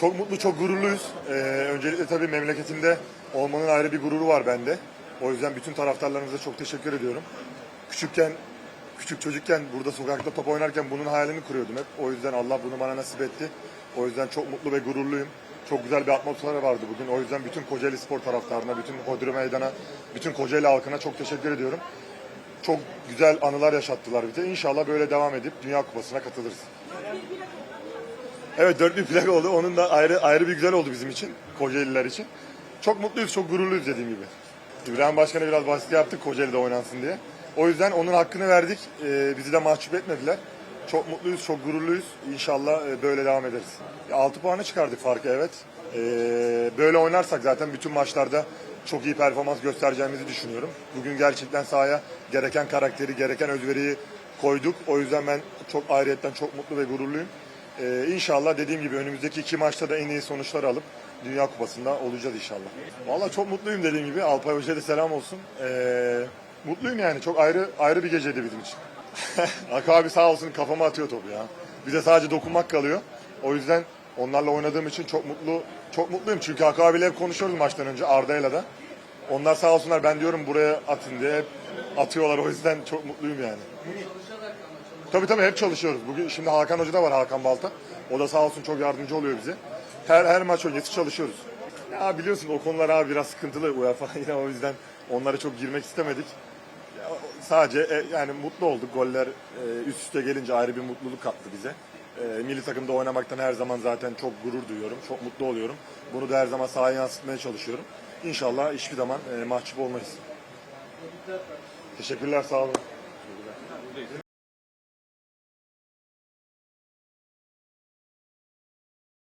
Çok mutlu, çok gururluyuz. Ee, öncelikle tabii memleketimde olmanın ayrı bir gururu var bende. O yüzden bütün taraftarlarımıza çok teşekkür ediyorum. Küçükken, küçük çocukken burada sokakta top oynarken bunun hayalini kuruyordum hep. O yüzden Allah bunu bana nasip etti. O yüzden çok mutlu ve gururluyum. Çok güzel bir atmosfer vardı bugün. O yüzden bütün Kocaeli spor taraftarına, bütün Hodri Meydan'a, bütün Kocaeli halkına çok teşekkür ediyorum. Çok güzel anılar yaşattılar bize. İnşallah böyle devam edip Dünya Kupası'na katılırız. Evet dört bir plak oldu. Onun da ayrı ayrı bir güzel oldu bizim için. Kocaeliler için. Çok mutluyuz, çok gururluyuz dediğim gibi. İbrahim Başkan'a biraz baskı yaptık Kocaeli'de oynansın diye. O yüzden onun hakkını verdik. Ee, bizi de mahcup etmediler. Çok mutluyuz, çok gururluyuz. İnşallah e, böyle devam ederiz. 6 puanı çıkardık farkı evet. Ee, böyle oynarsak zaten bütün maçlarda çok iyi performans göstereceğimizi düşünüyorum. Bugün gerçekten sahaya gereken karakteri, gereken özveriyi koyduk. O yüzden ben çok ayrıyetten çok mutlu ve gururluyum. Ee, inşallah dediğim gibi önümüzdeki iki maçta da en iyi sonuçlar alıp Dünya Kupası'nda olacağız inşallah. Vallahi çok mutluyum dediğim gibi. Alpay Hoca'ya da selam olsun. Ee, mutluyum yani. Çok ayrı ayrı bir geceydi bizim için. Hakkı abi sağ olsun kafama atıyor topu ya. Bize sadece dokunmak kalıyor. O yüzden onlarla oynadığım için çok mutlu çok mutluyum. Çünkü Hakkı abiyle hep konuşuyoruz maçtan önce Arda'yla da. Onlar sağ olsunlar ben diyorum buraya atın diye hep atıyorlar. O yüzden çok mutluyum yani. Tabii tabii hep çalışıyoruz. Bugün şimdi Hakan Hoca da var Hakan Balta. O da sağ olsun çok yardımcı oluyor bize. Her her maç öncesi çalışıyoruz. Ya biliyorsun o konular abi biraz sıkıntılı UEFA yine o yüzden onlara çok girmek istemedik. Ya, sadece e, yani mutlu olduk. Goller e, üst üste gelince ayrı bir mutluluk kattı bize. E, milli takımda oynamaktan her zaman zaten çok gurur duyuyorum. Çok mutlu oluyorum. Bunu da her zaman sahaya yansıtmaya çalışıyorum. İnşallah hiçbir zaman e, mahcup olmayız. Teşekkürler sağ olun.